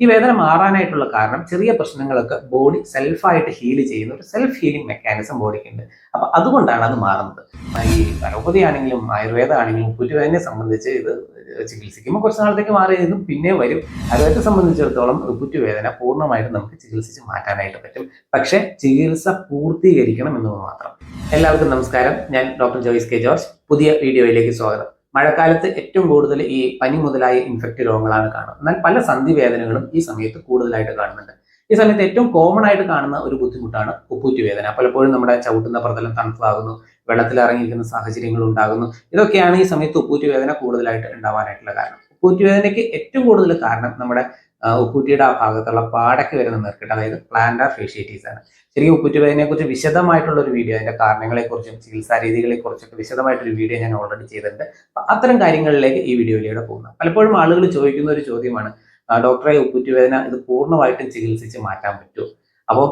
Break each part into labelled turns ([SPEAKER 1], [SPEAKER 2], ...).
[SPEAKER 1] ഈ വേദന മാറാനായിട്ടുള്ള കാരണം ചെറിയ പ്രശ്നങ്ങളൊക്കെ ബോഡി സെൽഫായിട്ട് ഹീൽ ചെയ്യുന്ന ഒരു സെൽഫ് ഹീലിംഗ് മെക്കാനിസം ബോഡിക്ക് ഉണ്ട്. അപ്പം അതുകൊണ്ടാണ് അത് മാറുന്നത്. ഈ അലോപ്പതി ആണെങ്കിലും ആയുർവേദ ആണെങ്കിലും ഉപ്പുറ്റുവേദനയെ സംബന്ധിച്ച് ഇത് ചികിത്സിക്കുമ്പോൾ കുറച്ച് നാളത്തേക്ക് മാറിയതും പിന്നെ വരും. ആയുർവേദത്തെ സംബന്ധിച്ചിടത്തോളം ഉപ്പുറ്റുവേദന പൂർണമായിട്ട് നമുക്ക് ചികിത്സിച്ച് മാറ്റാനായിട്ട് പറ്റും. പക്ഷേ ചികിത്സ പൂർത്തീകരിക്കണം എന്നത് മാത്രം. എല്ലാവർക്കും നമസ്കാരം. ഞാൻ ഡോക്ടർ ജോയിസ് കെ ജോർജ്. പുതിയ വീഡിയോയിലേക്ക് സ്വാഗതം. മഴക്കാലത്ത് ഏറ്റവും കൂടുതൽ ഈ പനി മുതലായ ഇൻഫെക്റ്റ് രോഗങ്ങളാണ് കാണുന്നത്. എന്നാൽ പല സന്ധി വേദനകളും ഈ സമയത്ത് കൂടുതലായിട്ട് കാണുന്നുണ്ട്. ഈ സമയത്ത് ഏറ്റവും കോമൺ ആയിട്ട് കാണുന്ന ഒരു ബുദ്ധിമുട്ടാണ് ഉപ്പൂറ്റി വേദന പലപ്പോഴും നമ്മുടെ ചവിട്ടുന്ന പ്രതലം തണുപ്പാകുന്നു വെള്ളത്തിൽ ഇറങ്ങിയിരിക്കുന്ന സാഹചര്യങ്ങൾ ഉണ്ടാകുന്നു. ഇതൊക്കെയാണ് ഈ സമയത്ത് ഉപ്പൂറ്റി വേദന കൂടുതലായിട്ട് ഉണ്ടാവാനായിട്ടുള്ള കാരണം. ഉപ്പൂറ്റി വേദനയ്ക്ക് ഏറ്റവും കൂടുതൽ കാരണം നമ്മുടെ ഉപ്പൂറ്റിയുടെ ആ ഭാഗത്തുള്ള പാടയ്ക്ക് വരുന്ന നീർക്കെട്ട് അതായത് പ്ലാന്റാർ ഫേഷ്യേറ്റീസ് ആണ്. ശരിക്കും വേദനയെ കുറിച്ച് വിശദമായിട്ടുള്ള ഒരു വീഡിയോ അതിന്റെ കാരണങ്ങളെക്കുറിച്ചും ചികിത്സാ രീതികളെക്കുറിച്ചൊക്കെ വിശദമായിട്ടൊരു വീഡിയോ ഞാൻ ഓൾറെഡി ചെയ്തിട്ടുണ്ട്. അത്തരം കാര്യങ്ങളിലേക്ക് ഈ വീഡിയോയിലൂടെ പോകുന്നത് പലപ്പോഴും ആളുകൾ ചോദിക്കുന്ന ഒരു ചോദ്യമാണ് ഡോക്ടറെ ഉപ്പൂറ്റി വേദന ഇത് പൂർണമായിട്ടും ചികിത്സിച്ച് മാറ്റാൻ പറ്റുമോ? അപ്പോൾ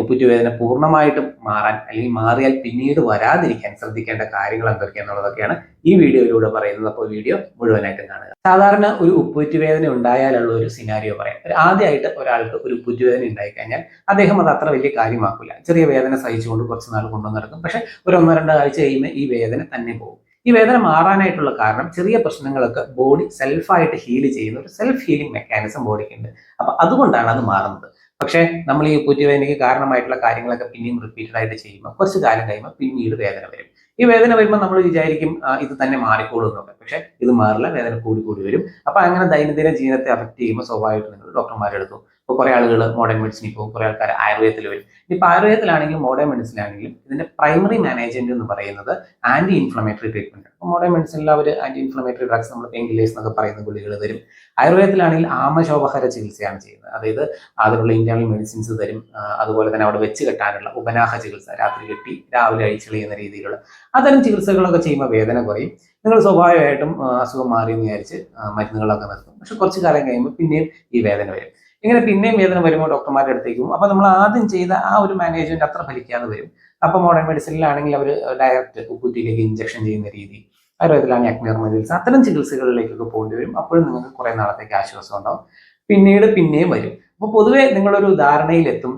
[SPEAKER 1] ഉപ്പുറ്റുവേദന പൂർണമായിട്ടും മാറാൻ അല്ലെങ്കിൽ മാറിയാൽ പിന്നീട് വരാതിരിക്കാൻ ശ്രദ്ധിക്കേണ്ട കാര്യങ്ങൾ എന്തൊക്കെയാണെന്നുള്ളതൊക്കെയാണ് ഈ വീഡിയോയിലൂടെ പറയുന്നത്. അപ്പോൾ വീഡിയോ മുഴുവനായിട്ടും കാണുക. സാധാരണ ഒരു ഉപ്പുറ്റുവേദന ഉണ്ടായാലുള്ള ഒരു സിനാരിയോ പറയാം. ആദ്യമായിട്ട് ഒരാൾക്ക് ഒരു ഉപ്പുറ്റുവേദന ഉണ്ടായി കഴിഞ്ഞാൽ അദ്ദേഹം അത് അത്ര വലിയ കാര്യമാക്കില്ല ചെറിയ വേദന സഹിച്ചുകൊണ്ട് കുറച്ച് നാൾ കൊണ്ടു നടക്കും. പക്ഷെ ഒരു ഒന്നോ രണ്ടോ ആഴ്ച കഴിയുമ്പോൾ ഈ വേദന തന്നെ പോകും. ഈ വേദന മാറാനായിട്ടുള്ള കാരണം ചെറിയ പ്രശ്നങ്ങളൊക്കെ ബോഡി സെൽഫായിട്ട് ഹീൽ ചെയ്യുന്ന ഒരു സെൽഫ് ഹീലിംഗ് മെക്കാനിസം ബോഡിക്ക് ഉണ്ട്. അപ്പൊ അതുകൊണ്ടാണ് അത് മാറുന്നത്. പക്ഷേ നമ്മൾ ഈ ഉപ്പൂറ്റുവേദനയ്ക്ക് കാരണമായിട്ടുള്ള കാര്യങ്ങളൊക്കെ പിന്നെയും റിപ്പീറ്റഡ് ആയിട്ട് ചെയ്യുമ്പോൾ കുറച്ച് കാലം കഴിയുമ്പോൾ പിന്നീട് വേദന വരും. ഈ വേദന വരുമ്പോൾ നമ്മൾ വിചാരിക്കും ഇത് തന്നെ മാറിക്കോളും എന്നൊക്കെ. പക്ഷേ ഇത് മാറില്ല വേദന കൂടി കൂടി വരും. അപ്പൊ അങ്ങനെ ദൈനംദിന ജീവിതത്തെ അഫക്ട് ചെയ്യുമ്പോൾ സ്വാഭാവികമായിട്ട് നിങ്ങൾ ഡോക്ടർമാരെ എടുത്തു ഇപ്പോൾ കുറെ ആളുകൾ മോഡേൺ മെഡിസിനിൽ പോകും കുറെ ആൾക്കാർ ആയുർവേദത്തിൽ വരും. ഇപ്പൊ ആയുർവേദത്തിലാണെങ്കിലും മോഡേൺ മെഡിസിനാണെങ്കിലും ഇതിന്റെ പ്രൈമറി മാനേജ്മെന്റ് എന്ന് പറയുന്നത് ആന്റി ഇൻഫ്ലമേറ്ററി ട്രീറ്റ്മെന്റ് അപ്പോൾ മോഡേൺ മെഡിസിനിൽ അവർ ആന്റി ഇൻഫ്ലമേറ്ററി ഡ്രഗ്സ് നമ്മൾ പെയിൻ കില്ലേഴ്സ് എന്നൊക്കെ പറയുന്ന ഗുളികൾ തരും. ആയുർവേദത്തിലാണെങ്കിൽ ആമശോഭഹര ചികിത്സയാണ് ചെയ്യുന്നത്. അതായത് അതിനുള്ള ഇന്റേണൽ മെഡിസിൻസ് തരും. അതുപോലെ തന്നെ അവിടെ വെച്ച് കെട്ടാനുള്ള ഉപനാഹ ചികിത്സ രാത്രി കെട്ടി രാവിലെ അഴിച്ചെളിയുന്ന രീതിയിലുള്ള അത്തരം ചികിത്സകളൊക്കെ ചെയ്യുമ്പോൾ വേദന കുറയും. നിങ്ങൾ സ്വാഭാവികമായിട്ടും അസുഖം മാറി എന്ന് വിചാരിച്ച് മരുന്നുകളൊക്കെ നിർത്തും. പക്ഷെ കുറച്ച് കാലം കഴിയുമ്പോൾ പിന്നെയും ഈ വേദന വരും. ഇങ്ങനെ പിന്നെയും വേദന വരുമ്പോൾ ഡോക്ടർമാരുടെ അടുത്തേക്ക് പോകും. അപ്പോൾ നമ്മൾ ആദ്യം ചെയ്ത ആ ഒരു മാനേജ്മെന്റ് അത്ര ഫലിക്കാതെ വരും. അപ്പോൾ മോഡേൺ മെഡിസിനിലാണെങ്കിൽ അവർ ഡയറക്റ്റ് ഉപ്പുറ്റിയിലേക്ക് ഇഞ്ചക്ഷൻ ചെയ്യുന്ന രീതി ആയുർവേദത്തിലാണെങ്കിൽ അഗ്നിർമ അത്തരം ചികിത്സകളിലേക്കൊക്കെ പോകേണ്ടി വരും. അപ്പോഴും നിങ്ങൾക്ക് കുറെ നാളത്തേക്ക് ആശ്വാസം ഉണ്ടാവും. പിന്നീട് പിന്നെയും വരും. അപ്പോൾ പൊതുവെ നിങ്ങളൊരു ധാരണയിലെത്തും.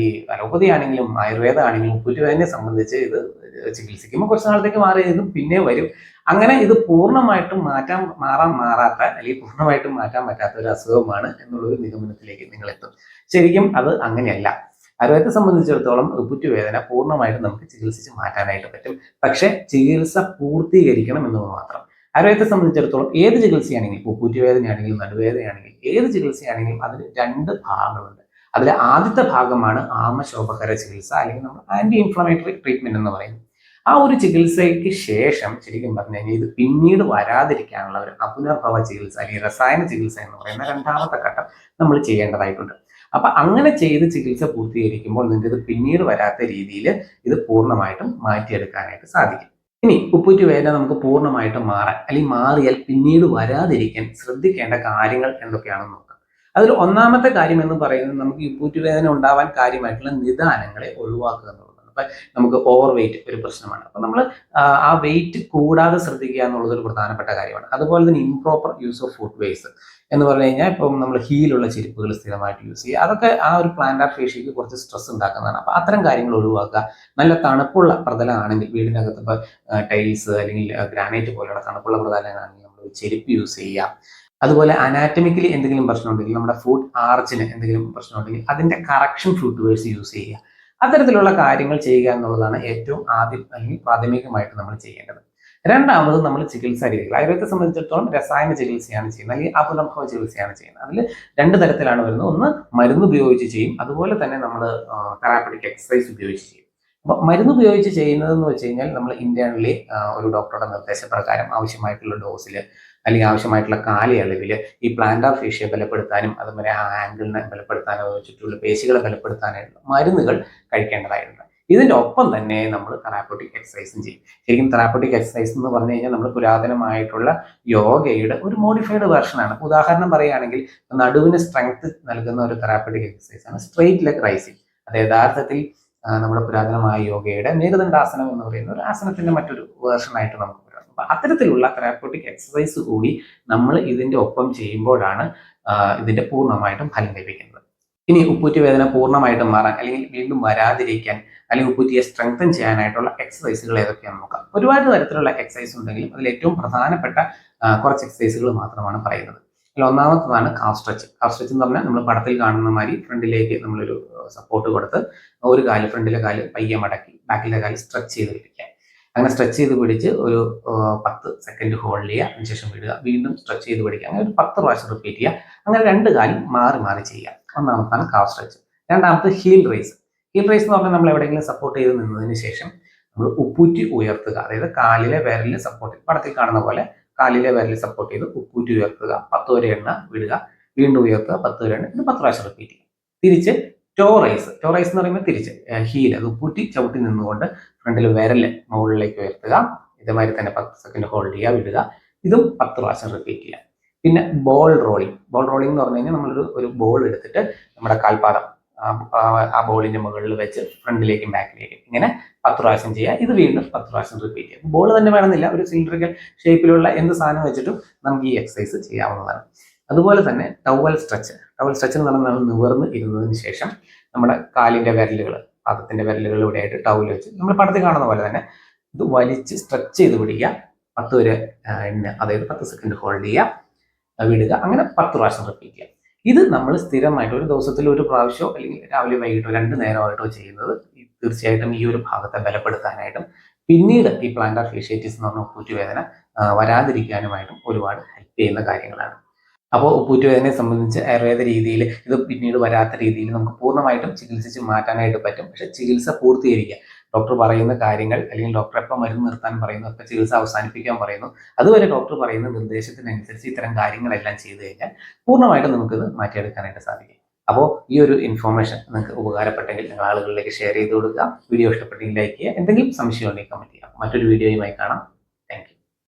[SPEAKER 1] ഈ അലോപ്പതി ആണെങ്കിലും ആയുർവേദ ആണെങ്കിലും ഉപ്പുറ്റുവേദനയെ സംബന്ധിച്ച് ഇത് ചികിത്സിക്കുമ്പോൾ കുറച്ച് നാളത്തേക്ക് മാറി ചെയ്തും പിന്നെയും വരും. അങ്ങനെ ഇത് പൂർണമായിട്ടും മാറ്റാൻ മാറാൻ മാറാത്ത അല്ലെങ്കിൽ പൂർണമായിട്ടും മാറ്റാൻ പറ്റാത്ത ഒരു അസുഖമാണ് എന്നുള്ളൊരു നിഗമനത്തിലേക്ക് നിങ്ങൾ എത്തും ശരിക്കും അത് അങ്ങനെയല്ല. ആരോഗ്യത്തെ സംബന്ധിച്ചിടത്തോളം ഉപ്പുറ്റുവേദന പൂർണമായിട്ടും നമുക്ക് ചികിത്സിച്ച് മാറ്റാനായിട്ട് പറ്റും. പക്ഷേ ചികിത്സ പൂർത്തീകരിക്കണം എന്നത് മാത്രം. ആരോഗ്യത്തെ സംബന്ധിച്ചിടത്തോളം ഏത് ചികിത്സയാണെങ്കിലും ഇപ്പോൾ ഉപ്പുറ്റുവേദനയാണെങ്കിലും നടുവേദനയാണെങ്കിലും ഏത് ചികിത്സയാണെങ്കിലും അതിന് രണ്ട് ഭാഗങ്ങളുണ്ട്. അതിലെ ആദ്യത്തെ ഭാഗമാണ് ആമശോഭകര ചികിത്സ അല്ലെങ്കിൽ നമ്മൾ ആന്റി ഇൻഫ്ലമേറ്ററി ട്രീറ്റ്മെന്റ് എന്ന് പറയുന്നത്. ആ ഒരു ചികിത്സയ്ക്ക് ശേഷം ശരിക്കും പറഞ്ഞു കഴിഞ്ഞാൽ ഇത് പിന്നീട് വരാതിരിക്കാനുള്ള ഒരു അപുനർഭവ ചികിത്സ അല്ലെങ്കിൽ രസായന ചികിത്സ എന്ന് പറയുന്ന രണ്ടാമത്തെ ഘട്ടം നമ്മൾ ചെയ്യേണ്ടതായിട്ടുണ്ട്. അപ്പൊ അങ്ങനെ ചെയ്ത് ചികിത്സ പൂർത്തീകരിക്കുമ്പോൾ നിങ്ങൾക്ക് ഇത് പിന്നീട് വരാത്ത രീതിയിൽ ഇത് പൂർണമായിട്ടും മാറ്റിയെടുക്കാനായിട്ട് സാധിക്കും. ഇനി ഉപ്പുറ്റു വേദന നമുക്ക് പൂർണമായിട്ട് മാറാൻ അല്ലെങ്കിൽ മാറിയാൽ പിന്നീട് വരാതിരിക്കാൻ ശ്രദ്ധിക്കേണ്ട കാര്യങ്ങൾ എന്തൊക്കെയാണെന്ന് നോക്കാം. അതിൽ ഒന്നാമത്തെ കാര്യം എന്ന് പറയുന്നത് നമുക്ക് ഉപ്പുറ്റു വേദന ഉണ്ടാവാൻ കാര്യമായിട്ടുള്ള നിദാനങ്ങളെ ഒഴിവാക്കുക എന്നുള്ളതാണ്. നമുക്ക് ഓവർ വെയിറ്റ് ഒരു പ്രശ്നമാണ്. അപ്പൊ നമ്മൾ ആ വെയിറ്റ് കൂടാതെ ശ്രദ്ധിക്കുക എന്നുള്ളത് ഒരു പ്രധാനപ്പെട്ട കാര്യമാണ്. അതുപോലെ തന്നെ improper use of food waste എന്ന് പറഞ്ഞു കഴിഞ്ഞാൽ ഇപ്പം നമ്മൾ ഹീലുള്ള ചെരുപ്പുകൾ സ്ഥിരമായിട്ട് യൂസ് ചെയ്യുക. അതൊക്കെ ആ ഒരു പ്ലാന്റാർ ഫേഷ്യക്ക് കുറച്ച് സ്ട്രെസ് ഉണ്ടാക്കുന്നതാണ്. അപ്പൊ അത്തരം കാര്യങ്ങൾ ഒഴിവാക്കുക. നല്ല തണുപ്പുള്ള പ്രതലമാണെങ്കിൽ വീടിനകത്ത് ഇപ്പോൾ ടൈൽസ് അല്ലെങ്കിൽ ഗ്രാനൈറ്റ് പോലെയുള്ള തണുപ്പുള്ള പ്രതലങ്ങളാണെങ്കിൽ നമ്മൾ ചെരുപ്പ് യൂസ് ചെയ്യുക അതുപോലെ അനാറ്റമിക്കലി എന്തെങ്കിലും പ്രശ്നമുണ്ടെങ്കിൽ നമ്മുടെ ഫുഡ് ആർച്ചിന് എന്തെങ്കിലും പ്രശ്നമുണ്ടെങ്കിൽ അതിന്റെ കറക്ഷൻ ഫുഡ് വേഴ്സ് യൂസ് ചെയ്യുക. അത്തരത്തിലുള്ള കാര്യങ്ങൾ ചെയ്യുക എന്നുള്ളതാണ് ഏറ്റവും ആദ്യം അല്ലെങ്കിൽ പ്രാഥമികമായിട്ട് നമ്മൾ ചെയ്യേണ്ടത്. രണ്ടാമത് നമ്മൾ ചികിത്സാ രീതികൾ. ആയുർവേദത്തെ സംബന്ധിച്ചിടത്തോളം രസായന ചികിത്സയാണ് ചെയ്യുന്നത്. അല്ലെങ്കിൽ അപുനർഭവ ചികിത്സയാണ് ചെയ്യുന്നത്. അതിൽ രണ്ട് തരത്തിലാണ് വരുന്നത്. ഒന്ന് മരുന്ന് ഉപയോഗിച്ച് ചെയ്യും. അതുപോലെ തന്നെ നമ്മൾ തെറാപ്പറ്റിക് എക്സസൈസ് ഉപയോഗിച്ച് ചെയ്യും. അപ്പോൾ മരുന്ന് ഉപയോഗിച്ച് ചെയ്യുന്നതെന്ന് വെച്ച് കഴിഞ്ഞാൽ നമ്മൾ ഇന്റേണലി ഒരു ഡോക്ടറുടെ നിർദ്ദേശപ്രകാരം ആവശ്യമായിട്ടുള്ള ഡോസിൽ അല്ലെങ്കിൽ ആവശ്യമായിട്ടുള്ള കാലയളവിൽ ഈ പ്ലാന്റ് ഓഫ് ഫേഷ്യ ബലപ്പെടുത്താനും അതുപോലെ ആ ആംഗിളിനെ ബലപ്പെടുത്താനോ ചുറ്റുള്ള പേശികളെ ബലപ്പെടുത്താനായിട്ടുള്ള മരുന്നുകൾ കഴിക്കേണ്ടതായിട്ടുണ്ട്. ഇതിന്റെ ഒപ്പം തന്നെ നമ്മൾ തെറാപ്പറ്റിക് എക്സസൈസും ചെയ്യും. ശരിക്കും തെറാപ്പറ്റിക് എക്സസൈസ് എന്ന് പറഞ്ഞു കഴിഞ്ഞാൽ നമ്മൾ പുരാതനമായിട്ടുള്ള യോഗയുടെ ഒരു മോഡിഫൈഡ് വേർഷനാണ് ഉദാഹരണം പറയുകയാണെങ്കിൽ നടുവിന് സ്ട്രെങ്ത് നൽകുന്ന ഒരു തെറാപ്പറ്റിക് എക്സസൈസ് ആണ് സ്ട്രെയിറ്റ് ലെഗ് റൈസിങ് അത് യഥാർത്ഥത്തിൽ നമ്മുടെ പുരാതനമായ യോഗയുടെ മേരുദണ്ഡാസനം എന്ന് പറയുന്ന ഒരു ആസനത്തിന്റെ മറ്റൊരു വേർഷനായിട്ട് നമുക്ക് അപ്പൊ അത്തരത്തിലുള്ള തെറാപ്യൂട്ടിക് എക്സസൈസ് കൂടി നമ്മൾ ഇതിന്റെ ഒപ്പം ചെയ്യുമ്പോഴാണ് ഇതിന്റെ പൂർണമായിട്ടും ഫലം ലഭിക്കുന്നത്. ഇനി ഉപ്പൂറ്റി വേദന പൂർണമായിട്ടും മാറാൻ അല്ലെങ്കിൽ വീണ്ടും വരാതിരിക്കാൻ അല്ലെങ്കിൽ ഉപ്പൂറ്റിയെ സ്ട്രെങ്തൻ ചെയ്യാനായിട്ടുള്ള എക്സസൈസുകൾ ഏതൊക്കെയാണെന്ന് നോക്കാം. ഒരുപാട് തരത്തിലുള്ള എക്സസൈസ് ഉണ്ടെങ്കിലും അതിൽ ഏറ്റവും പ്രധാനപ്പെട്ട കുറച്ച് എക്സസൈസുകൾ മാത്രമാണ് പറയുന്നത്. അതിൽ ഒന്നാമത്തതാണ് കാഫ് സ്ട്രെച്ച് കാഫ് സ്ട്രെച്ച് എന്ന് പറഞ്ഞാൽ നമ്മൾ പടത്തിൽ കാണുന്ന മാതിരി ഫ്രണ്ടിലേക്ക് നമ്മളൊരു സപ്പോർട്ട് കൊടുത്ത് ഒരു കാൽ ഫ്രണ്ടിലെ കാൽ പയ്യെ മടക്കി ബാക്കിലെ കാൽ സ്ട്രെച്ച് ചെയ്ത് പിടിക്കുക. അങ്ങനെ സ്ട്രെച്ച് ചെയ്ത് പിടിച്ച് ഒരു പത്ത് സെക്കൻഡ് ഹോൾഡ് ചെയ്യുക അതിനുശേഷം വിടുക. വീണ്ടും സ്ട്രെച്ച് ചെയ്ത് പിടിക്കുക. അങ്ങനെ ഒരു പത്ത് പ്രാവശ്യം റിപ്പീറ്റ് ചെയ്യുക. അങ്ങനെ രണ്ട് കാര്യം മാറി മാറി ചെയ്യുക. ഒന്നാമത്താണ് കാഫ് സ്ട്രെച്ച് രണ്ടാമത്തെ ഹീൽ റേസ് ഹീൽ റേസ് എന്ന് പറഞ്ഞാൽ നമ്മൾ എവിടെയെങ്കിലും സപ്പോർട്ട് ചെയ്ത് നിന്നതിന് ശേഷം നമ്മൾ ഉപ്പൂറ്റി ഉയർത്തുക. അതായത് കാലിലെ വിരലിൽ സപ്പോർട്ട് പടത്തിൽ കാണുന്ന പോലെ കാലിലെ വിരലിൽ സപ്പോർട്ട് ചെയ്ത് ഉപ്പൂറ്റി ഉയർത്തുക. പത്ത് വരെ എണ്ണ വിടുക. വീണ്ടും ഉയർത്തുക. പത്ത് വരെ എണ്ണ. ഇത് പത്ത് പ്രാവശ്യം റിപ്പീറ്റ് ചെയ്യുക. തിരിച്ച് ടോ റൈസ് ടോ റൈസ് എന്ന് പറയുമ്പോൾ തിരിച്ച് ഹീൽ അത് ഉപ്പൂറ്റി ചവിട്ടി നിന്നുകൊണ്ട് ഫ്രണ്ടിൽ വിരൽ മുകളിലേക്ക് ഉയർത്തുക. ഇതേമാതിരി തന്നെ പത്ത് സെക്കൻഡ് ഹോൾഡ് ചെയ്യുക വിടുക. ഇതും പത്ത് പ്രാവശ്യം റിപ്പീറ്റ് ചെയ്യുക. പിന്നെ ബോൾ റോളിംഗ് ബോൾ റോളിംഗ് എന്ന് പറഞ്ഞു കഴിഞ്ഞാൽ നമ്മളൊരു ഒരു ബോൾ എടുത്തിട്ട് നമ്മുടെ കാൽപാദം ആ ബോളിന്റെ മുകളിൽ വെച്ച് ഫ്രണ്ടിലേക്കും ബാക്കിലേക്കും ഇങ്ങനെ പത്ത് പ്രാവശ്യം ചെയ്യുക. ഇത് വീണ്ടും പത്ത് പ്രാവശ്യം റിപ്പീറ്റ് ചെയ്യുക. ബോൾ തന്നെ വേണമെന്നില്ല. ഒരു സിലിണ്ടറിക്കൽ ഷേപ്പിലുള്ള എന്ത് സാധനം വെച്ചിട്ടും നമുക്ക് ഈ എക്സസൈസ് ചെയ്യാവുന്നതാണ്. അതുപോലെ തന്നെ ടവൽ സ്ട്രെച്ച് ടവൽ സ്ട്രെച്ച് നടന്ന് നമ്മൾ നിവർന്ന് ഇരുന്നതിന് ശേഷം നമ്മുടെ കാലിന്റെ വിരലുകൾ പാദത്തിന്റെ വിരലുകൾ ഇവിടെയായിട്ട് ടൗൽ വെച്ച് നമ്മൾ പടത്തിൽ കാണുന്ന പോലെ തന്നെ ഇത് വലിച്ച് സ്ട്രെച്ച് ചെയ്ത് പിടിക്കുക. പത്ത് വരെ എണ്ണ അതായത് പത്ത് സെക്കൻഡ് ഹോൾഡ് ചെയ്യുക വിടുക അങ്ങനെ പത്ത് പ്രാവശ്യം റിപ്പീറ്റ് ചെയ്യുക. ഇത് നമ്മൾ സ്ഥിരമായിട്ട് ഒരു ദിവസത്തിൽ ഒരു പ്രാവശ്യമോ അല്ലെങ്കിൽ രാവിലെ വൈകിട്ടോ രണ്ട് നേരമായിട്ടോ ചെയ്യുന്നത് തീർച്ചയായിട്ടും ഈ ഒരു ഭാഗത്തെ ബലപ്പെടുത്താനായിട്ടും പിന്നീട് ഈ പ്ലാന്റാർ ഫേഷ്യേറ്റീസ് എന്ന് പറഞ്ഞ കൂറ്റുവേദന വരാതിരിക്കാനുമായിട്ടും ഒരുപാട് ഹെൽപ്പ് ചെയ്യുന്ന കാര്യങ്ങളാണ്. അപ്പോൾ ഉപ്പൂറ്റുവേദനയെ സംബന്ധിച്ച് ആയുർവേദ രീതിയിൽ ഇത് പിന്നീട് വരാത്ത രീതിയിൽ നമുക്ക് പൂർണമായിട്ടും ചികിത്സിച്ച് മാറ്റാനായിട്ട് പറ്റും. പക്ഷെ ചികിത്സ പൂർത്തീകരിക്കുക. ഡോക്ടർ പറയുന്ന കാര്യങ്ങൾ അല്ലെങ്കിൽ ഡോക്ടർ എപ്പോൾ മരുന്ന് നിർത്താൻ പറയുന്നു എപ്പോൾ ചികിത്സ അവസാനിപ്പിക്കാൻ പറയുന്നു അതുവരെ ഡോക്ടർ പറയുന്ന നിർദ്ദേശത്തിനനുസരിച്ച് ഇത്തരം കാര്യങ്ങളെല്ലാം ചെയ്തു കഴിഞ്ഞാൽ പൂർണമായിട്ടും നമുക്കിത് മാറ്റിയെടുക്കാനായിട്ട് സാധിക്കും. അപ്പോൾ ഈ ഒരു ഇൻഫോർമേഷൻ നിങ്ങൾക്ക് ഉപകാരപ്പെട്ടെങ്കിൽ നിങ്ങൾ ആളുകളിലേക്ക് ഷെയർ ചെയ്ത് കൊടുക്കുക. വീഡിയോ ഇഷ്ടപ്പെട്ടെങ്കിൽ ലൈക്ക് ചെയ്യുക. എന്തെങ്കിലും സംശയം ഉണ്ടെങ്കിൽ കമന്റ് ചെയ്യാം മറ്റൊരു വീഡിയോയുമായി കാണാം.